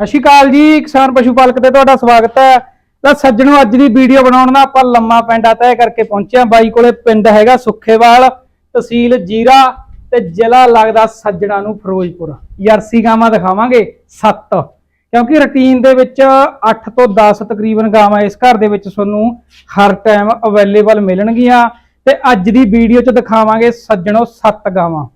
ਸਤਿ ਸ਼੍ਰੀ ਅਕਾਲ ਜੀ, ਕਿਸਾਨ ਪਸ਼ੂ ਪਾਲਕ ਤੇ ਤੁਹਾਡਾ ਸਵਾਗਤ ਹੈ। ਤਾਂ ਸੱਜਣੋ, ਅੱਜ ਦੀ ਵੀਡੀਓ ਬਣਾਉਣ ਦਾ ਆਪਾਂ ਲੰਮਾ ਪਿੰਡਾ ਤੈਅ ਕਰਕੇ ਪਹੁੰਚਿਆ ਬਾਈ ਕੋਲੇ ਪਿੰਡ ਹੈਗਾ ਸੁੱਖੇਵਾਲ, ਤਹਿਸੀਲ ਜੀਰਾ ਤੇ ਜ਼ਿਲ੍ਹਾ ਲੱਗਦਾ ਸੱਜਣਾ ਨੂੰ ਫਿਰੋਜ਼ਪੁਰ। ਜਰਸੀ ਗਾਵਾਂ ਦਿਖਾਵਾਂਗੇ 7 ਕਿਉਂਕਿ ਰੁਟੀਨ ਦੇ ਵਿੱਚ 8 ਤੋਂ 10 ਤਕਰੀਬਨ ਗਾਵਾਂ ਇਸ ਘਰ ਦੇ ਵਿੱਚ ਤੁਹਾਨੂੰ ਹਰ ਟਾਈਮ ਅਵੇਲੇਬਲ ਮਿਲਣਗੀਆਂ। ਤੇ ਅੱਜ ਦੀ ਵੀਡੀਓ 'ਚ ਦਿਖਾਵਾਂਗੇ ਸੱਜਣੋ 7 ਗਾਵਾਂ।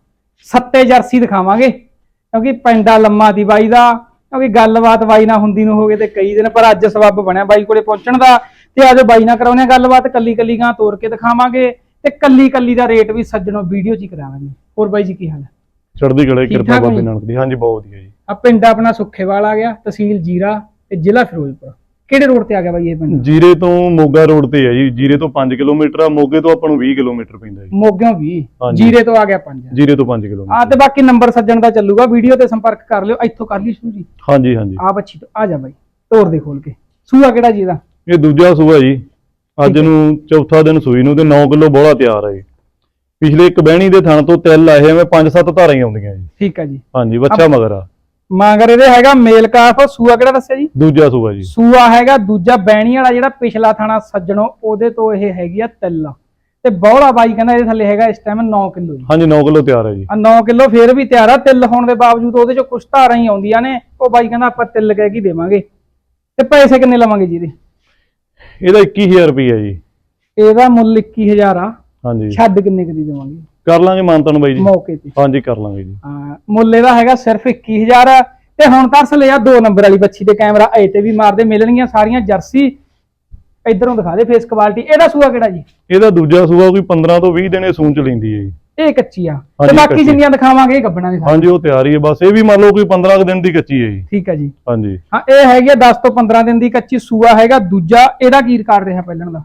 ਸੱਤੇ ਜਰਸੀ ਦਿਖਾਵਾਂਗੇ, ਕਿਉਂਕਿ ਪੈਂਡਾ ਲੰਮਾ ਦੀ ਬਾਈ ਦਾ ਕਿਉਂਕਿ ਗੱਲਬਾਤ ਬਾਈ ਨਾਲ ਹੁੰਦੀ ਨੂੰ ਹੋ ਗਏ ਤੇ ਕਈ ਦਿਨ ਪਰ ਅੱਜ ਸਬੱਬ ਬਣਿਆ ਬਾਈ ਕੋਲੇ ਪਹੁੰਚਣ ਦਾ। ਤੇ ਅੱਜ ਬਾਈ ਨਾਲ ਕਰਾਉਣੇ ਆ ਗੱਲਬਾਤ ਕੱਲੀ ਕੱਲੀ ਗਾਂ ਤੋੜ ਕੇ ਦਿਖਾਵਾਂਗੇ ਤੇ ਕੱਲੀ ਕੱਲੀ ਦਾ ਰੇਟ ਵੀ ਸੱਜਣੋ ਵੀਡੀਓ 'ਚ ਹੀ ਕਰਾਵਾਂਗੇ। ਹੋਰ ਬਾਈ ਜੀ ਕੀ ਹਾਲ ਹੈ ਚੜ੍ਹਦੀ ਕਲੇ ਕਿਰਪਾ ਬਾਬੇ? ਨਾਨਕ ਦੀ। ਹਾਂਜੀ ਬਹੁਤ ਵਧੀਆ ਜੀ। ਆ ਪਿੰਡ ਆਪਣਾ ਸੁੱਖੇਵਾਲ ਆ ਗਿਆ ਤਹਿਸੀਲ ਜੀਰਾ ਤੇ ਜ਼ਿਲ੍ਹਾ ਫਿਰੋਜ਼ਪੁਰ। ਕਿਹੜੇ ਰੋਡ ਤੇ ਆ ਗਿਆ ਬਾਈ ਇਹ ਪਿੰਡ? ਜੀਰੇ ਤੋਂ ਮੋਗਾ ਰੋਡ ਤੇ ਹੈ ਜੀ ਜੀਰੇ ਤੋਂ 5 ਕਿਲੋਮੀਟਰ ਆ ਮੋਗੇ ਤੋਂ ਆਪਾਂ ਨੂੰ 20 ਕਿਲੋਮੀਟਰ ਪੈਂਦਾ ਜੀ। ਮੋਗਿਓਂ ਵੀ ਹਾਂਜੀ। ਜੀਰੇ ਤੋਂ ਆ ਗਿਆ ਪੰਜ। ਜੀਰੇ ਤੋਂ 5 ਆ ਕਿਲੋਮੀਟਰ ਤੇ ਬਾਕੀ ਨੰਬਰ ਸੱਜਣ ਦਾ ਚੱਲੂਗਾ ਵੀਡੀਓ ਤੇ ਸੰਪਰਕ ਕਰ ਲਿਓ ਇੱਥੋਂ ਕਰ ਲਈ ਸ਼ੁਰੂ ਜੀ। ਹਾਂਜੀ ਹਾਂਜੀ। ਆ ਬੱਚੀ ਤੋਂ ਆ ਜਾ ਬਾਈ ਤੋੜ ਦੇ ਖੋਲ ਕੇ। ਸੂਆ ਕਿਹੜਾ ਜੀ ਦਾ ਇਹ ਦੂਜਾ ਸੂਆ ਜੀ। ਅੱਜ। ਨੂੰ ਚੌਥਾ ਦਿਨ ਸੂਈ ਨੂੰ ਤੇ 9 ਕਿਲੋ ਬੋਲਾ ਤਿਆਰ ਹੈ ਜੀ। ਪਿਛਲੇ ਇੱਕ ਬਹਿਣੀ ਦੇ ਥਣ ਤੋਂ ਤਿਲ ਆਏ ਐਵੇਂ 5-7 ਧਾਰਾਂ ਹੀ ਆਉਂਦੀਆਂ ਜੀ। ਠੀਕ ਆ ਜੀ। ਹਾਂਜੀ ਬੱਚਾ ਮਗਰ ਆ। ਮਾਂਗਰ ਇਹਦੇ ਹੈਗਾ ਮੇਲ ਕਾਫ ਸੂਆ ਕਿਹੜਾ ਦੱਸਿਆ ਜੀ? ਦੂਜਾ ਸੂਆ ਜੀ। ਸੂਆ ਹੈਗਾ ਦੂਜਾ ਬੈਣੀ ਵਾਲਾ ਜਿਹੜਾ ਪਿਛਲਾ ਥਾਣਾ ਸੱਜਣੋ ਉਹਦੇ ਤੋਂ ਇਹ ਹੈਗੀ ਆ ਤਿੱਲ। ਤੇ ਬੌਲਾ ਬਾਈ ਕਹਿੰਦਾ ਇਹਦੇ ਥੱਲੇ ਹੈਗਾ ਇਸ ਟਾਈਮ 9 ਕਿਲੋ ਜੀ। ਹਾਂਜੀ 9 ਕਿਲੋ ਤਿਆਰ ਹੈ ਜੀ। ਆ 9 ਕਿਲੋ ਫੇਰ ਵੀ ਤਿਆਰ ਆ ਤਿੱਲ ਹੋਣ ਦੇ ਬਾਵਜੂਦ ਉਹਦੇ ਚੋਂ ਕੁਝ ਧਾਰਾਂ ਹੀ ਆਉਂਦੀਆਂ ਨੇ ਉਹ ਬਾਈ ਕਹਿੰਦਾ ਆਪਾਂ ਤਿੱਲ ਕਹਿ ਕੇ ਦੇਵਾਂਗੇ। ਤੇ ਪੈਸੇ ਕਿੰਨੇ ਲਵਾਂਗੇ ਜੀ ਇਹਦੇ? ਇਹਦਾ 21000 ਰੁਪਈਆ ਜੀ। ਇਹਦਾ ਮੁੱਲ 21000 ਆ। ਹਾਂਜੀ। ਛੱਡ ਕਿੰਨੇ ਕਦੀ ਦੇਵਾਂਗੇ? ਕਰ ਲਾਂਗੇ ਮਾਨਤਨ ਬਾਈ ਜੀ। ਮੌਕੇ ਤੇ। ਹਾਂਜੀ ਕਰ ਲਾਂਗੇ ਜੀ। ਹਾਂ, ਮੁੱਲ ਇਹਦਾ ਹੈਗਾ ਸਿਰਫ 21000 ਤੇ ਹੁਣ ਤਰਸ ਲਿਆ ਦੋ ਨੰਬਰ ਵਾਲੀ ਬੱਚੀ ਤੇ ਕੈਮਰਾ। ਐ ਤੇ ਵੀ ਮਾਰਦੇ ਮਿਲਣਗੀਆਂ ਸਾਰੀਆਂ ਜਰਸੀ। ਇਧਰੋਂ ਦਿਖਾ ਦੇ ਫੇਸ ਕੁਆਲਿਟੀ ਇਹਦਾ ਸੂਆ ਕਿਹੜਾ ਜੀ? ਇਹਦਾ ਦੂਜਾ ਸੂਆ ਕੋਈ 15 ਤੋਂ 20 ਦਿਨ ਸੂਣ ਚ ਲੈਂਦੀ ਹੈ ਜੀ। ਇਹ ਕੱਚੀ ਆ। ਤੇ ਬਾਕੀ। ਜਿੰਨੀਆਂ ਦਿਖਾਵਾਂਗੇ ਇਹ ਗੱਬਣਾ ਦੀ। ਹਾਂਜੀ ਉਹ ਤਿਆਰ ਹੀ ਬਸ। ਇਹ ਵੀ ਮੰਨ ਲਓ ਕੋਈ 15 ਕੁ ਦਿਨ ਦੀ ਕੱਚੀ ਹੈ ਜੀ। ਠੀਕ ਹੈ ਜੀ। ਹਾਂਜੀ। ਹਾਂ ਇਹ ਹੈਗੀ ਆ 10 ਤੋਂ 15 ਦਿਨ ਦੀ ਕੱਚੀ ਸੂਆ ਹੈਗਾ। ਦੂਜਾ ਇਹਦਾ ਕੀ ਰਿਕਾਰਡ ਰਿਹਾ ਪਹਿਲਣ ਦਾ?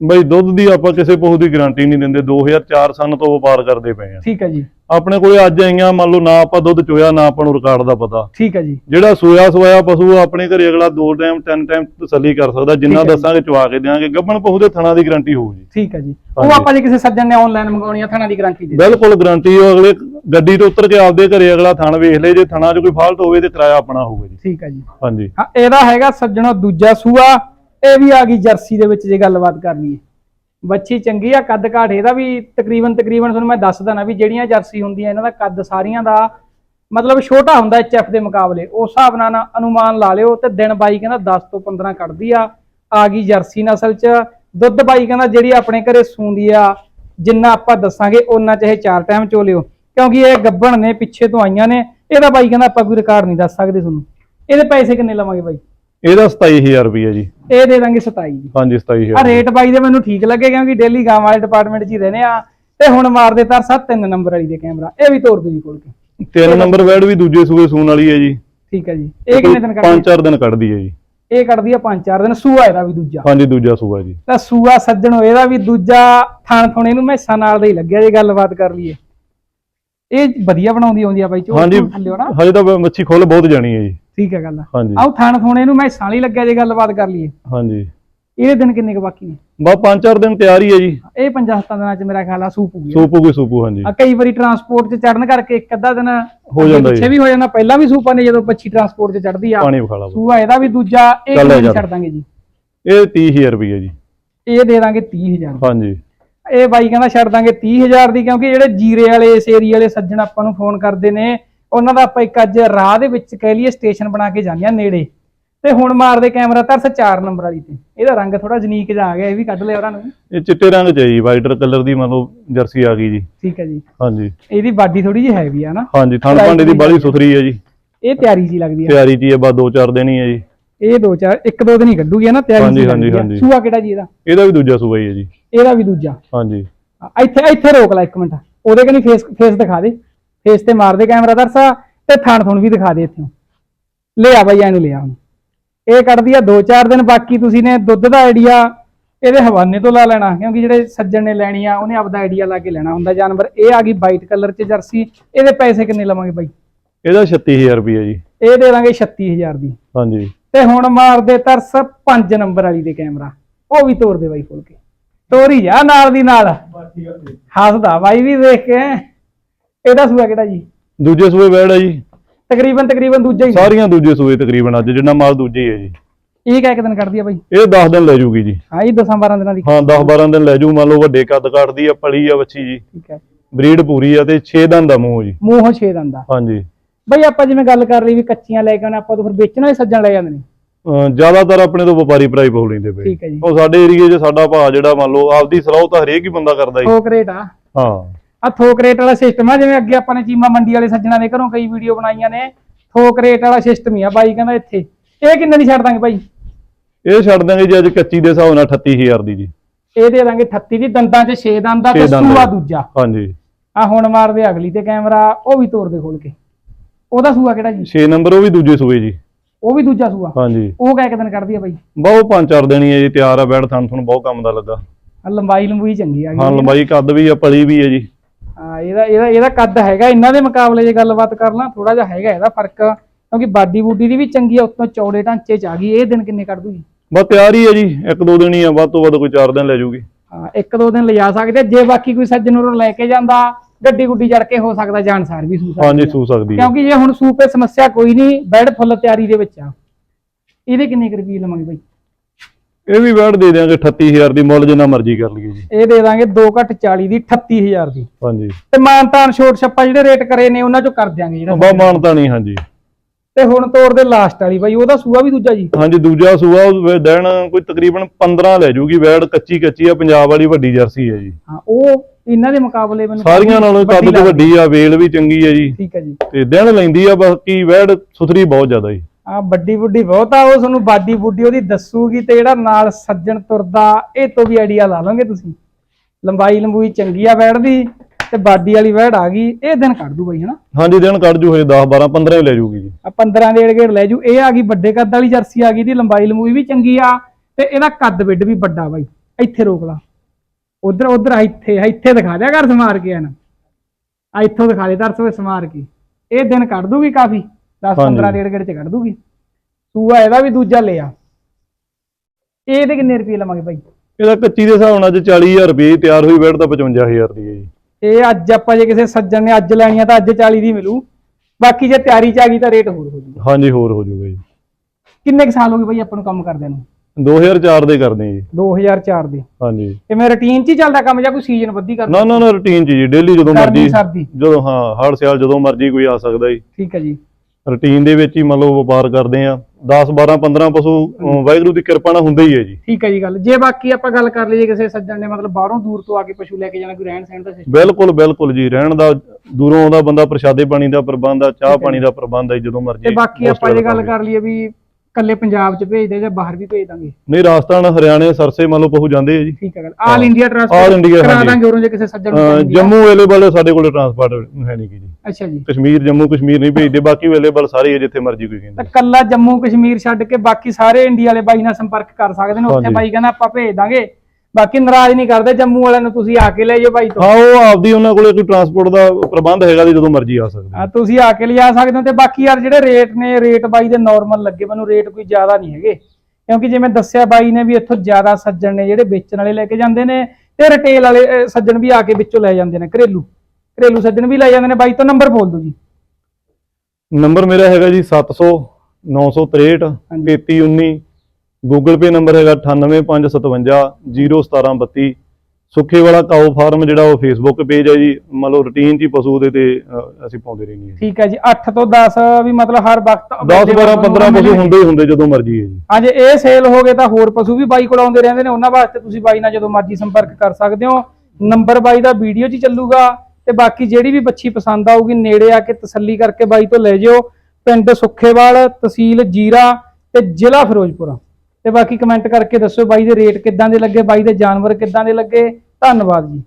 ਬਈ ਦੁੱਧ ਦੀ ਆਪਾਂ ਕਿਸੇ ਪਸ਼ੂ ਦੀ ਗਾਰੰਟੀ ਨਹੀਂ ਦਿੰਦੇ 2004 ਸਨ ਤੋਂ ਵਪਾਰ ਕਰਦੇ ਪਏ ਆ। ਠੀਕ ਹੈ ਜੀ। ਆਪਣੇ ਕੋਲੇ ਅੱਜ ਆਈਆਂ ਮੰਨ ਲਓ ਨਾ ਆਪਾਂ ਦੁੱਧ ਚੋਇਆ ਨਾ ਆਪਾਂ ਨੂੰ ਰਿਕਾਰਡ ਦਾ ਪਤਾ। ਠੀਕ ਹੈ ਜੀ। ਜਿਹੜਾ ਸੋਇਆ ਸੋਇਆ ਪਸ਼ੂ ਆਪਣੇ ਘਰੇ ਅਗਲਾ ਦੋ ਟਾਈਮ ਤਿੰਨ ਟਾਈਮ ਤਸੱਲੀ ਕਰ ਸਕਦਾ ਜਿੰਨਾ। ਦੱਸਾਂਗੇ ਚਵਾ ਕੇ ਦਿਆਂਗੇ। ਗੱਬਣ ਪਸ਼ੂ ਦੇ ਥਣਾ ਦੀ ਗਾਰੰਟੀ ਹੋਊ ਜੀ। ਠੀਕ ਹੈ ਜੀ। ਉਹ। ਆਪਾਂ ਜੇ ਕਿਸੇ ਸੱਜਣ ਨੇ ਆਨਲਾਈਨ ਮੰਗਾਉਣੀ ਆ ਥਾਣਾ ਦੀ ਗਾਰੰਟੀ ਦੇ ਬਿਲਕੁਲ ਗਾਰੰਟੀ ਉਹ ਅਗਲੇ ਗੱਡੀ ਤੋਂ ਉਤਰ ਕੇ ਆਪਦੇ ਘਰੇ ਅਗਲਾ ਥਣ ਵੇਖ ਲੇ ਜੇ ਥਣਾ 'ਚ ਕੋਈ ਫਾਲਟ ਹੋਵੇ ਤੇ ਕਿਰਾਇਆ ਆਪਣਾ ਹੋਊਗਾ ਜੀ। ਠੀਕ ਹੈ ਜੀ। ਹਾਂਜੀ। ਹਾਂ ਇਹਦਾ ਹੈਗਾ ਸੱਜਣੋ ਦੂਜਾ ਸੂਆ। ਇਹ ਵੀ ਆ ਗਈ ਜਰਸੀ ਦੇ ਵਿੱਚ ਜੇ ਗੱਲਬਾਤ ਕਰਨੀ ਹੈ। ਬੱਚੀ ਚੰਗੀ ਆ, ਕੱਦ ਕਾਠ, ਇਹਦਾ ਵੀ ਤਕਰੀਬਨ ਤਕਰੀਬਨ ਤੁਹਾਨੂੰ ਮੈਂ ਦੱਸ ਦਣਾ ਵੀ ਜਿਹੜੀਆਂ ਜਰਸੀ ਹੁੰਦੀਆਂ ਇਹਨਾਂ ਦਾ ਕੱਦ ਸਾਰੀਆਂ ਦਾ ਮਤਲਬ ਛੋਟਾ ਹੁੰਦਾ ਐਚਐਫ ਦੇ ਮੁਕਾਬਲੇ। ਉਸ ਹਿਸਾਬ ਨਾਲ ਨਾ ਅਨੁਮਾਨ ਲਾ ਲਿਓ ਤੇ ਦਿਨ ਬਾਈ ਕਹਿੰਦਾ 10 ਤੋਂ 15 ਕੱਢਦੀ ਆ। ਆ ਗਈ ਜਰਸੀ ਨਸਲ ਚ। ਦੁੱਧ ਬਾਈ ਕਹਿੰਦਾ ਜਿਹੜੀ ਆਪਣੇ ਘਰੇ ਸੂੰਦੀ ਆ, ਜਿੰਨਾ ਆਪਾਂ ਦੱਸਾਂਗੇ ਉਹਨਾਂ ਚਾਹੇ ਚਾਰ ਟਾਈਮ ਚੋ ਲਿਓ ਕਿਉਂਕਿ ਇਹ ਗੱਬਣ ਨੇ, ਪਿੱਛੇ ਤੋਂ ਆਈਆਂ ਨੇ। ਇਹਦਾ ਬਾਈ ਕਹਿੰਦਾ ਆਪਾਂ ਕੋਈ ਰਿਕਾਰਡ ਨਹੀਂ ਦੱਸ ਸਕਦੇ ਤੁਹਾਨੂੰ। ਇਹਦੇ ਪੈਸੇ ਕਿੰਨੇ ਲਵਾਂਗੇ ਬਾਈ? ਇਹਦਾ 27000 ਰੁਪਏ ਜੀ। ਇਹ ਦੇ ਦਾਂਗੇ 27 ਜੀ ਹਾਂਜੀ ਆ 27000 ਰੇਟ ਬਾਈ ਦੇ ਮੈਨੂੰ ਠੀਕ ਲੱਗੇ ਕਿਉਂਕਿ ਡੇਲੀ ਗਾਂ ਵਾਲੇ ਡਿਪਾਰਟਮੈਂਟ 'ਚ ਹੀ ਰਹਿੰਦੇ ਆ। ਤੇ ਹੁਣ ਮਾਰਦੇ ਤਰ ਸੱਤ ਤਿੰਨ ਨੰਬਰ ਵਾਲੀ ਦੇ ਕੈਮਰਾ ਇਹ ਵੀ ਤੋੜ ਦੋ ਜੀ ਕੋਲ ਕੇ। ਤਿੰਨ ਨੰਬਰ ਵੈਡ ਵੀ ਦੂਜੇ ਸੂਏ ਸੂਣ ਵਾਲੀ ਹੈ ਜੀ। ਠੀਕ ਹੈ ਜੀ। ਇਹ ਕਿੰਨੇ ਦਿਨ ਪੰਜ ਕੱਢਦੀ ਚਾਰ ਦਿਨ ਕੱਢਦੀ ਹੈ ਜੀ। ਇਹ ਕੱਢਦੀ ਆ ਪੰਜ ਚਾਰ ਦਿਨ ਸੂਆ ਇਹਦਾ ਵੀ ਦੂਜਾ। ਹਾਂਜੀ ਦੂਜਾ ਸੂਆ ਜੀ। ਤਾਂ ਸੂਆ ਸੱਜਣੋ ਇਹਦਾ ਵੀ ਦੂਜਾ ਥਾਣ ਥੋਣੇ ਨੂੰ ਮੈਸਾਂ ਨਾਲ ਦਾ ਹੀ ਲੱਗਿਆ ਜੇ ਗੱਲਬਾਤ ਕਰ ਲਈਏ। ਇਹ ਵਧੀਆ ਬਣਾਉਂਦੀ ਆਉਂਦੀ ਆ ਬਾਈ ਚੋ ਹਾਂਜੀ। ਥੱਲਿਓ ਨਾ। ਹਜੇ ਤਾਂ ਮੱਛੀ ਖੁੱਲ ਬਹੁਤ ਜਾਣੀ ਹੈ ਜੀ। ਠੀਕ ਹੈ ਗੱਲ ਹਾਂਜੀ। ਆਹ ਥਾਣ ਥੋਣੇ ਨੂੰ ਮੈਸਾਂ ਵਾਲੀ ਲੱਗਿਆ ਜੇ ਗੱਲਬਾਤ ਕਰ ਲਈਏ। ਹਾਂਜੀ। ਇਹਦੇ ਦਿਨ ਕਿੰਨੇ ਕੁ ਬਾਕੀ ਨੇ? ਬਾ ਪੰਜ ਚਾਰ ਦਿਨ ਤਿਆਰ ਹੀ ਜੀ। ਇਹ ਪੰਜਾਂ ਸੱਤਾਂ ਦਿਨਾਂ 'ਚ ਮੇਰਾ ਖਿਆਲ ਆ ਸੂਪ ਹੋ ਗਿਆ। ਸੂਪੂ ਕੋਈ ਸੂਪੂ ਹਾਂਜੀ। ਆ ਕਈ ਵਾਰੀ ਟਰਾਂਸਪੋਰਟ 'ਚ ਚੜਨ ਕਰਕੇ ਇੱਕ ਅੱਧਾ ਦਿਨ ਹੋ ਜਾਂਦਾ ਪਿੱਛੇ। ਵੀ ਹੋ ਜਾਂਦਾ ਪਹਿਲਾਂ ਵੀ ਸੂਪਾਂ ਨੇ ਜਦੋਂ ਪੱਛੀ ਟਰਾਂਸਪੋਰਟ 'ਚ ਚੜਦੀ ਆ। ਪਾਣੀ ਵਿਖਾਲਾ। ਸੂਆ ਇਹਦਾ ਵੀ ਦੂਜਾ ਇਹ ਚੱਲ ਯਾਰ। ਛੱਡ ਦਾਂਗੇ ਜੀ। ਇਹ 30000 ਰੁਪਏ ਜੀ। ਇਹ ਦੇ ਦਾਂਗੇ 30000 ਹਾਂਜੀ। ਇਹ ਬਾਈ ਕਹਿੰਦਾ ਛੱਡ ਦਾਂਗੇ 30000 ਦੀ ਕਿਉਂਕਿ ਜਿਹੜੇ ਜੀਰੇ ਵਾਲੇ ਇਸ ਏਰੀਆ ਵਾਲੇ ਸੱਜਣ ਆਪਾਂ ਨੂੰ ਫੋਨ ਕਰਦੇ ਨੇ ਉਹਨਾਂ ਦਾ ਆਪਾਂ ਇੱਕ ਅੱਜ ਰਾਹ ਦੇ ਵਿੱਚ ਕਹਿ ਲਈਏ ਸਟੇਸ਼ਨ ਬਣਾ ਕੇ ਜਾਂਦੇ ਆ ਨੇੜੇ। ਤੇ ਹੁਣ ਮਾਰਦੇ ਕੈਮਰਾ ਤਰਸ 4 ਨੰਬਰ ਵਾਲੀ ਤੇ। ਇਹਦਾ ਰੰਗ ਥੋੜਾ ਜਨੀਕ ਜਿਹਾ ਆ ਗਿਆ ਇਹ ਵੀ ਕੱਢ ਲਿਆ ਉਹਨਾਂ ਨੂੰ। ਇਹ ਚਿੱਟੇ ਰੰਗ ਚ ਹੈ ਜੀ ਵਾਈਟਰ ਕਲਰ ਦੀ ਮਤਲਬ ਜਰਸੀ ਆ ਗਈ ਜੀ। ਠੀਕ ਹੈ ਜੀ। ਹਾਂਜੀ। ਇਹਦੀ ਬਾਡੀ ਥੋੜੀ ਜਿਹੀ ਹੈਵੀ ਆ ਨਾ। ਹਾਂਜੀ ਥਣ ਭਾਂਡੇ ਦੀ ਬਾਲੀ ਹੈ। ਸੁਥਰੀ ਹੈ ਜੀ। ਇਹ ਤਿਆਰੀ ਜੀ ਲੱਗਦੀ ਆ। ਤਿਆਰੀ ਚ ਹੀ ਹੈ ਬਸ ਦੋ ਚਾਰ ਦਿਨ ਹੀ ਹੈ ਜੀ। ਇਹ ਦੋ ਚਾਰ ਇੱਕ ਦੋ ਦਿਨ ਹੀ ਕੱਢੂਗੀ ਨਾ ਤਿਆਰੀ ਹਾਂਜੀ, ਹਾਂਜੀ, ਆ। ਹਾਂਜੀ। ਸੂਆ ਕਿਹੜਾ ਜੀ ਇਹਦਾ? ਇਹਦਾ ਵੀ ਦੂਜਾ ਸੂਬਾ ਹੀ ਹੈ ਜੀ। ਇਹਦਾ ਵੀ ਦੂਜਾ। ਹਾਂਜੀ। ਆ, ਇੱਥੇ ਇੱਥੇ ਰੋਕ ਲੈ ਇੱਕ ਮਿੰਟ। ਉਹਦੇ ਕਨੀ ਫੇਸ ਫੇਸ ਦਿਖਾ ਦੇ। ਫੇਸ ਤੇ ਮਾਰ ਦੇ ਕੈਮਰਾ ਦਰਸਾ ਤੇ ਥਣ ਥਣ ਵੀ ਦਿਖਾ ਦੇ ਇੱਥੋਂ। ਲੈ ਆ ਬਾਈ ਇਹਨੂੰ ਲਿਆ ਹੁਣ। ਇਹ ਕੱਢਦੀ ਆ 2-4 ਦਿਨ ਬਾਕੀ ਤੁਸੀਂ ਨੇ ਦੁੱਧ ਦਾ ਆਈਡੀਆ ਇਹਦੇ ਹਵਾਨੇ ਤੋਂ ਲਾ ਲੈਣਾ ਕਿਉਂਕਿ ਜਿਹੜੇ ਸੱਜਣ ਨੇ ਲੈਣੀ ਆ ਉਹਨੇ ਆਪਦਾ ਆਈਡੀਆ ਲਾ ਕੇ ਲੈਣਾ ਹੁੰਦਾ ਜਾਨਵਰ। ਇਹ ਆ ਗਈ ਵਾਈਟ ਕਲਰ 'ਚ ਜਰਸੀ। ਇਹਦੇ ਪੈਸੇ ਕਿੰਨੇ ਲਵਾਂਗੇ ਬਾਈ? ਇਹਦਾ 36000 ਰੁਪਏ ਜੀ। ਇਹ ਦੇ ਦਾਂਗੇ 36000 ਦੀ। ਹਾਂਜੀ। ਤੇ ਹੁਣ ਮਾਰਦੇ ਤਰਸ 5 ਨੰਬਰ ਵਾਲੀ ਦੇ ਕੈਮਰਾ। ਉਹ ਵੀ ਤੋੜ ਦੇ ਬਾਈ ਖੋਲ ਕੇ। ਤੋਰੀ ਜਾ ਨਾਲ ਦੀ ਨਾਲ। ਹੱਸਦਾ ਬਾਈ ਵੀ ਦੇਖ ਕੇ। ਇਹਦਾ ਸੂਆ ਕਿਹੜਾ ਜੀ? ਦੂਜੇ ਸੂਏ ਹੈ ਜੀ। ਤਕਰੀਬਨ ਤਕਰੀਬਨ ਦੂਜਾ ਹੀ। ਸਾਰੀਆਂ ਦੂਜੇ ਸੂਏ ਤਕਰੀਬਨ ਅੱਜ ਜਿੰਨਾ ਮਾਲ ਦੂਜੇ ਹੀ ਹੈ ਜੀ। ਇਹ ਕਹਿ ਕੇ ਦਿਨ ਕੱਢਦੀ ਆ ਬਾਈ? ਇਹ 10 ਦਿਨ ਲੈ ਜੂਗੀ ਜੀ। ਹਾਂ ਇਹ 10 12 ਦਿਨਾਂ ਦੀ। ਹਾਂ 10 12 ਦਿਨ ਲੈ ਜੂ। ਮੰਨ ਲਓ ਵੱਡੇ ਕੱਦ ਕੱਟਦੀ ਆ ਪਲੀ ਆ ਵੱਛੀ ਜੀ। ਠੀਕ ਹੈ। ਬਰੀਡ ਪੂਰੀ ਆ ਤੇ 6 ਦਿਨ ਦਾ ਮੂੰਹ ਜੀ। ਮੂੰਹ ਛੇ ਦੰਦਾ ਹਾਂਜੀ। ਬਈ ਆਪਾਂ ਜਿਵੇਂ ਗੱਲ ਕਰ ਲਈ ਵੀ ਕੱਚੀਆਂ ਲੈ ਕੇ ਆਉਣਾ ਆਪਾਂ ਤਾਂ ਫਿਰ ਵੇਚਣ ਵਾਲੇ ਸੱਜਣ ਲੈ ਜਾਂਦੇ ਨੇ। ਜ਼ਿਆਦਾਤਰ ਆਪਣੇ ਤੋਂ ਵਪਾਰੀ ਭਰਾਈ ਪਹੁ ਲੈਂਦੇ ਪਏ ਠੀਕ ਹੈ ਜੀ। ਉਹ ਸਾਡੇ ਏਰੀਏ 'ਚ ਸਾਡਾ ਭਾਅ ਜਿਹੜਾ ਮੰਨ ਲਓ ਆਪਦੀ ਸਲਾਹ ਤਾਂ ਹਰੇਕ ਹੀ ਬੰਦਾ ਕਰਦਾ ਜੀ। ਥੋਕ ਰੇਟ ਆ। ਹਾਂ। ਆ ਥੋਕ ਰੇਟ ਵਾਲਾ ਸਿਸਟਮ ਆ ਜਿਵੇਂ ਅੱਗੇ ਆਪਾਂ ਨੇ ਚੀਮਾ ਮੰਡੀ ਵਾਲੇ ਸੱਜਣਾ ਦੇ ਘਰੋਂ ਕਈ ਵੀਡੀਓ ਬਣਾਈਆਂ ਨੇ। ਥੋਕ ਰੇਟ ਵਾਲਾ ਸਿਸਟਮ ਹੀ ਆ ਬਾਈ ਕਹਿੰਦਾ ਇੱਥੇ। ਇਹ ਕਿੰਨੇ ਦੀ ਛੱਡ ਦਾਂਗੇ ਬਾਈ? ਇਹ ਛੱਡ ਦਾਂਗੇ ਜੀ ਅੱਜ ਕੱਚੀ ਦੇ ਹਿਸਾਬ ਨਾਲ 38000 ਦੀ ਜੀ। ਇਹ ਦੇ ਦਾਂਗੇ 38 ਦੀ ਦੰਦਾਂ 'ਚ 6 ਦੰਦ ਤੇ ਛੇ ਦੰਦ ਸੂਆ। ਦੂਜਾ। ਹਾਂਜੀ। ਆ ਹੁਣ ਮਾਰਦੇ ਅਗਲੀ ਤੇ ਕੈਮਰਾ ਉਹ ਵੀ ਤੋੜ ਦੇ ਖੋਲ ਕੇ। ਉਹਦਾ ਸੂਆ ਕਿਹੜਾ ਜੀ? 6 ਨੰਬਰ ਉਹ ਵੀ ਦੂਜੇ ਸੂਏ ਜੀ। ਉਹ ਵੀ ਦੂਜਾ ਸੂਆ? ਹਾਂਜੀ। ਉਹ ਕੇ ਦਿਨ ਕੱਢਦੀ ਆ ਬਾਈ। ਬਹੁਤ ਪੰਜ ਚਾਰ ਦਿਨ ਹੀ ਜੀ ਤਿਆਰ ਆ ਬੈਠ ਥਣ ਤੁਹਾਨੂੰ ਬਹੁਤ ਕੰਮ ਦਾ ਲੱਗਾ। ਆ ਲੰਬਾਈ ਲੰਬੂਈ ਚੰਗੀ ਆ ਗਈ ਹਾਂ ਲੰਬਾਈ ਕੱਦ ਵੀ ਆ ਪਲੀ ਵੀ ਹੈ ਜੀ। ਹਾਂ ਇਹਦਾ ਇਹਦਾ ਇਹਦਾ ਕੱਦ ਹੈਗਾ ਇਹਨਾਂ ਦੇ ਮੁਕਾਬਲੇ ਜੇ ਗੱਲਬਾਤ ਕਰ ਲਾਂ ਥੋੜਾ ਜਿਹਾ ਹੈਗਾ ਇਹਦਾ ਫ਼ਰਕ ਕਿਉਂਕਿ ਬਾਡੀ ਬੂਡੀ ਦੀ ਵੀ ਚੰਗੀ ਆ ਉਤੋਂ ਚੌੜੇ ਢਾਂਚੇ ਚ ਆ ਗਈ ਇਹ ਦਿਨ ਕਿੰਨੇ ਕੱਢ ਦੂਗੀ? ਬਸ ਤਿਆਰ ਹੀ ਹੈ ਜੀ ਇੱਕ ਦੋ ਦਿਨ ਹੀ ਆ ਵੱਧ ਤੋਂ ਵੱਧ ਕੋਈ ਚਾਰ ਦਿਨ ਲੈ ਜੂਗੀ। ਹਾਂ ਇੱਕ ਦੋ ਦਿਨ ਲਿਜਾ ਸਕਦੇ। ਜੇ ਬਾਕੀ ਕੋਈ ਸੱਜਣ ਨੂੰ ਲੈ ਕੇ ਜਾਂਦਾ ਗੱਡੀ ਗੁੱਡੀ ਚੜ ਕੇ ਹੋ ਸਕਦਾ ਜਾਨਸਾਰ ਵੀ ਸੂ ਸਕਦੀ ਹਾਂਜੀ। ਸੂ ਸਕਦੀ ਹੈ ਕਿਉਂਕਿ ਜੇ ਹੁਣ ਸੂਪੇ ਸਮੱਸਿਆ ਕੋਈ ਨਹੀਂ ਬੈਡ ਫੁੱਲ ਤਿਆਰੀ ਦੇ ਵਿੱਚ ਆ। ਇਹਦੇ ਕਿੰਨੇ ਕੁ ਰੁਪਏ ਲਵਾਂਗੇ ਬਾਈ? ਇਹ ਵੀ ਬੈਠ ਦੇ ਦਿਆਂਗੇ 38000 ਦੀ ਮੁੱਲ ਜਿੰਨਾ ਮਰਜ਼ੀ ਕਰ ਲਈਏ ਜੀ। ਇਹ ਦੇ ਦਾਂਗੇ 2 ਘੱਟ 40 ਦੀ 38000 ਦੀ। ਹਾਂਜੀ। ਤੇ ਮਾਨਤਾਨ ਛੋਟ ਛੱਪਾ ਜਿਹੜੇ ਰੇਟ ਕਰੇ ਨੇ ਉਹਨਾਂ ਚੋਂ ਕਰ ਦਿਆਂਗੇ ਜਿਹੜਾ ਬਾ ਮਾਨਤਾ ਨਹੀਂ ਹਾਂਜੀ। ਤੇ ਹੁਣ ਤੋਰ ਦੇ ਲਾਸਟ ਵਾਲੀ ਬਾਈ ਉਹਦਾ ਸੂਆ ਵੀ ਦੂਜਾ ਜੀ? ਹਾਂਜੀ ਦੂਜਾ ਸੂਆ ਉਹ ਦਿਨ ਕੋਈ ਤਕਰੀਬਨ 15 ਲੈ ਜੂਗੀ ਬੈੜ ਕੱਚੀ ਕੱਚੀ ਆ ਪੰਜਾਬ ਵਾਲੀ ਵੱਡੀ ਜਰਸੀ ਹੈ ਜੀ। ਹਾਂ ਉਹ ਇਹਨਾਂ ਦੇ ਮੁਕਾਬਲੇ ਮੈਨੂੰ ਸਾਰੀਆਂ ਨਾਲੋਂ ਕੱਦ ਵੱਡੀ ਚ ਵੱਡੀ ਆ ਵੇਲ ਵੀ ਚੰਗੀ ਹੈ ਜੀ। ਠੀਕ ਹੈ ਜੀ। ਤੇ ਦਿਨ ਲੈਂਦੀ ਆ ਬਾਕੀ ਵੈੜ ਸੁਥਰੀ ਬਹੁਤ ਜ਼ਿਆਦਾ ਜੀ। ਆ ਵੱਡੀ ਬੁੱਢੀ ਬਹੁਤ ਆ ਉਹ ਤੁਹਾਨੂੰ ਬਾਡੀ ਬੁੱਢੀ ਉਹਦੀ ਦੱਸੂਗੀ ਤੇ ਜਿਹੜਾ ਨਾਲ ਸੱਜਣ ਤੁਰਦਾ ਇਹ ਤੋਂ ਵੀ ਆਈਡੀਆ ਲਾ ਲਓਗੇ ਤੁਸੀਂ। ਲੰਬਾਈ ਲੰਬੂਈ ਚੰਗੀ ਆ ਵੈੜ ਦੀ। ਤੇ ਬਾਡੀ ਵਾਲੀ ਵੈੜ ਆ ਗਈ ਇਹ ਦਿਨ ਕੱਢ ਦੂ ਬਾਈ ਹਨਾ? ਹਾਂਜੀ ਦਿਨ ਕੱਢ ਜੂ ਹਜੇ 10 12 15 ਹੀ ਲੈ ਜੂਗੀ ਜੀ। ਆ 15 ਦੇ ਏੜ ਲੈ ਜੂ ਇਹ ਆ ਗਈ ਵੱਡੇ ਕੱਦ ਵਾਲੀ ਜਰਸੀ ਆ ਗਈ ਦੀ ਲੰਬਾਈ ਲੰਬੂਈ ਵੀ ਚੰਗੀ ਆ ਤੇ ਇਹਦਾ ਕੱਦ ਵਿੱਡ ਵੀ ਵੱਡਾ ਬਾਈ ਇੱਥੇ ਰੋਕ ਲਾ। ਉਧਰ ਉਧਰ ਇੱਥੇ ਇੱਥੇ ਦਿਖਾ ਦਿਆ ਕਰ ਸਮਾਰ ਕੇ ਨਾ ਆ ਇੱਥੋਂ ਦਿਖਾ ਦੇ ਦਰਸੋ ਸਮਾਰ ਕੇ। ਇਹ ਦਿਨ ਕੱਢ ਦੂਗੀ ਕਾਫੀ 10 ਹਾਂਜੀ। 15 ਡੇਢ ਗੇੜ ਚ ਕੱਢ ਦੂਗੀ। ਸੂਆ ਇਹਦਾ ਵੀ ਦੂਜਾ ਲਿਆ ਇਹਦੇ ਕਿੰਨੇ ਰੁਪਏ ਲਵਾਂਗੇ ਬਾਈ? ਇਹਦਾ ਕੱਚੀ ਦੇ ਹਿਸਾਬ ਨਾਲ ਅੱਜ 40000 ਰੁਪਏ ਦੀ ਤਿਆਰ ਹੋਈ ਬੈੜ ਤਾਂ 55000 ਦੀ ਹੈ ਜੀ। ਇਹ ਅੱਜ ਆਪਾਂ ਜੇ ਕਿਸੇ ਸੱਜਣ ਨੇ ਅੱਜ ਲੈਣੀ ਆ ਤਾਂ ਅੱਜ 40 ਦੀ ਮਿਲੂ। ਬਾਕੀ ਜੇ ਤਿਆਰੀ ਚ ਆ ਗਈ ਤਾਂ ਰੇਟ ਹੋਰ ਹੋ ਜੂਗਾ। ਹਾਂਜੀ ਹੋਰ ਹੋ ਜੂਗਾ ਜੀ। ਕਿੰਨੇ ਕੁ ਸਾਲ ਹੋ ਗਏ ਬਾਈ ਆਪਾਂ ਨੂੰ ਕੰਮ ਕਰਦਿਆਂ ਨੂੰ? 2004 ਦੇ ਕਰਦੇ ਜੀ। 2004 ਦੇ। ਹਾਂਜੀ। ਇਹ ਮੇਰਾ ਰੁਟੀਨ ਚ ਹੀ ਚੱਲਦਾ ਕੰਮ ਜਾਂ ਕੋਈ ਸੀਜ਼ਨ ਬੱਧੀ ਕਰਦਾ? ਨਾ ਨਾ ਨਾ ਰੁਟੀਨ ਚ ਜੀ। ਡੇਲੀ ਜਦੋਂ ਮਰਜ਼ੀ ਸਰਦੀ। ਜਦੋਂ ਹਾਂ ਹਰ ਸਿਆਲ ਜਦੋਂ ਮਰਜ਼ੀ ਕੋਈ ਆ ਸਕਦਾ ਜੀ। ਠੀਕ ਹੈ ਜੀ। ਰੁਟੀਨ ਦੇ ਵਿੱਚ ਹੀ ਮੰਨ ਲਓ ਵਪਾਰ ਕਰਦੇ ਆ। 10 12 15 ਪਸ਼ੂ ਵਾਹਿਗੁਰੂ ਦੀ ਕਿਰਪਾ ਨਾਲ ਹੁੰਦੇ ਹੀ ਹੈ ਜੀ। ਠੀਕ ਹੈ ਜੀ ਗੱਲ। ਜੇ ਬਾਕੀ ਆਪਾਂ ਗੱਲ ਕਰ ਲਈਏ ਕਿਸੇ ਸੱਜਣ ਨੇ ਮਤਲਬ ਬਾਹਰੋਂ ਦੂਰ ਤੋਂ ਆ ਕੇ ਪਸ਼ੂ ਲੈ ਕੇ ਜਾਣਾ ਕੋਈ ਰਹਿਣ ਸਹਿਣ ਦਾ system? ਬਿਲਕੁਲ ਬਿਲਕੁਲ ਜੀ। ਰਹਿਣ ਦਾ ਦੂਰੋਂ ਆਉਂਦਾ ਬੰਦਾ ਪ੍ਰਸ਼ਾਦੇ ਪਾਣੀ ਦਾ ਪ੍ਰਬੰਧ ਆ ਚਾਹ ਪਾਣੀ ਦਾ ਪ੍ਰਬੰਧ ਆ ਜਦੋਂ ਮਰਜ਼ੀ ਤੇ ਬਾਕੀ ਆਪਾਂ ਜੇ ਗੱਲ ਕਰ ਲਈਏ ਵੀ ਕੱਲੇ ਪੰਜਾਬ ਚ ਭੇਜਦੇ ਜਾਂ ਬਾਹਰ ਵੀ ਭੇਜ ਦਾਂਗੇ? ਨਹੀਂ ਰਾਜਸਥਾਨ ਹਰਿਆਣੇ ਸਰਸੇ ਮੰਨ ਲਓ ਪਸ਼ੂ ਜਾਂਦੇ ਆ ਜੀ। ਠੀਕ ਹੈ। ਗੱਲ ਆਲ ਇੰਡੀਆ All ਕਰਾ ਹਾਂਜੀ। ਦਾਂਗੇ ਉਰੋਂ ਜੇ ਕਿਸੇ ਸੱਜਣ ਨੂੰ ਅਹ। ਜੰਮੂ ਅਵੇਲੇਬਲ ਸਾਡੇ ਕੋਲ ਟਰਾਂਸਪੋਰਟ ਹੈ ਨਹੀਂ ਗੀ ਜੀ। ਅੱਛਾ ਜੀ। ਕਸ਼ਮੀਰ ਜੰਮੂ ਕਸ਼ਮੀਰ ਨਹੀਂ ਭੇਜਦੇ ਬਾਕੀ ਅਵੇਲੇਬਲ ਸਾਰੇ ਹੀ ਆ ਜਿੱਥੇ ਮਰਜ਼ੀ ਕੋਈ ਤਾਂ ਕਹਿੰਦੇ। ਕੱਲਾ ਜੰਮੂ ਕਸ਼ਮੀਰ ਛੱਡ ਕੇ ਬਾਕੀ ਸਾਰੇ ਇੰਡੀਆ ਵਾਲੇ ਬਾਈ ਨਾਲ ਸੰਪਰਕ ਕਰ ਸਕਦੇ ਨੇ। ਉੱਥੇ ਹਾਂਜੀ। ਬਾਈ ਕਹਿੰਦਾ ਆਪਾਂ ਭੇਜ ਦਾਂਗੇ। ਬਾਕੀ ਨਾਰਾਜ਼ ਨਹੀਂ ਕਰਦੇ ਜੰਮੂ ਵਾਲਿਆਂ ਨੂੰ ਤੁਸੀਂ ਆ ਕੇ ਲੈ ਜਾਓ ਬਾਈ ਤੋਂ। ਹਾਂ ਉਹ ਆਪਦੀ ਉਹਨਾਂ ਕੋਲੇ ਕੋਈ ਟਰਾਂਸਪੋਰਟ ਦਾ ਪ੍ਰਬੰਧ ਹੈਗਾ ਜੀ ਜਦੋਂ ਮਰਜ਼ੀ ਆ ਸਕਦੇ ਆ ਤੁਸੀਂ ਆ ਕੇ ਲਿਜਾ ਸਕਦੇ ਹੋ ਤੇ ਬਾਕੀ ਯਾਰ ਜਿਹੜੇ ਰੇਟ ਨੇ ਰੇਟ ਬਾਈ ਦੇ ਨਾਰਮਲ ਲੱਗੇ ਮੈਨੂੰ ਰੇਟ ਕੋਈ ਜ਼ਿਆਦਾ ਨਹੀਂ ਹੈਗੇ। ਕਿਉਂਕਿ ਜਿਵੇਂ ਦੱਸਿਆ ਬਾਈ ਨੇ ਵੀ ਇੱਥੋਂ ਜ਼ਿਆਦਾ ਸੱਜਣ ਨੇ ਜਿਹੜੇ ਵੇਚਣ ਵਾਲੇ ਲੈ ਕੇ ਜਾਂਦੇ ਨੇ ਤੇ ਰਿਟੇਲ ਵਾਲੇ ਸੱਜਣ ਵੀ ਆ ਕੇ ਵਿੱਚੋਂ ਲੈ ਜਾਂਦੇ ਨੇ ਘਰੇਲੂ। ਘਰੇਲੂ ਸੱਜਣ ਵੀ ਲੈ ਜਾਂਦੇ ਨੇ ਬਾਈ ਤੋਂ ਨੰਬਰ ਬੋਲ ਦਿਓ ਜੀ। ਨੰਬਰ ਮੇਰਾ ਹੈਗਾ ਜੀ 700 963 ਹਾਂਜੀ। 3319 ਗੂਗਲ ਪੇ ਨੰਬਰ ਹੈਗਾ 98557 01732 ਸੁੱਖੇ ਵਾਲਾ ਕਾਓ ਫਾਰਮ ਜਿਹੜਾ ਉਹ ਫੇਸਬੁੱਕ ਪੇਜ ਹੈ ਜੀ ਮੰਨ ਲਓ ਰੁਟੀਨ ਚ ਪਸ਼ੂ ਦੇ ਤੇ ਅਸੀਂ ਪਾਉਂਦੇ ਰਹਿੰਦੇ ਹਾਂ ਠੀਕ ਹੈ ਜੀ 8 ਤੋਂ 10 ਵੀ ਮਤਲਬ ਹਰ ਵਕਤ 10 12 15 ਪਸ਼ੂ ਹੁੰਦੇ ਹੀ ਹੁੰਦੇ ਜਦੋਂ ਮਰਜ਼ੀ ਹੈ ਜੀ। ਹਾਂ ਜੇ ਇਹ ਸੇਲ ਹੋ ਗਏ ਤਾਂ ਹੋਰ ਪਸ਼ੂ ਵੀ ਬਾਈ ਕੋਲ ਆਉਂਦੇ ਰਹਿੰਦੇ ਨੇ ਉਹਨਾਂ ਵਾਸਤੇ ਤੁਸੀਂ ਬਾਈ ਨਾਲ ਜਦੋਂ ਮਰਜ਼ੀ ਸੰਪਰਕ ਕਰ ਸਕਦੇ ਹੋ। ਨੰਬਰ ਬਾਈ ਦਾ ਵੀਡੀਓ 'ਚ ਚੱਲੂਗਾ ਤੇ ਬਾਕੀ ਜਿਹੜੀ ਵੀ ਬੱਚੀ ਪਸੰਦ ਆਊਗੀ ਨੇੜੇ ਆ ਕੇ ਤਸੱਲੀ ਕਰਕੇ ਬਾਈ ਤੋਂ ਲੈ ਜਿਓ। ਪਿੰਡ ਸੁੱਖੇਵਾਲ ਤਹਿਸੀਲ ਜੀਰਾ ਤੇ ਜ਼ਿਲ੍ਹਾ ਫਿਰੋਜ਼ਪੁਰ। ਤੇ ਬਾਕੀ ਕਮੈਂਟ ਕਰਕੇ ਦੱਸਿਓ ਬਾਈ ਦੇ ਰੇਟ ਕਿੱਦਾਂ ਦੇ ਲੱਗੇ, ਬਾਈ ਦੇ ਜਾਨਵਰ ਕਿੱਦਾਂ ਦੇ ਲੱਗੇ। ਧੰਨਵਾਦ ਜੀ।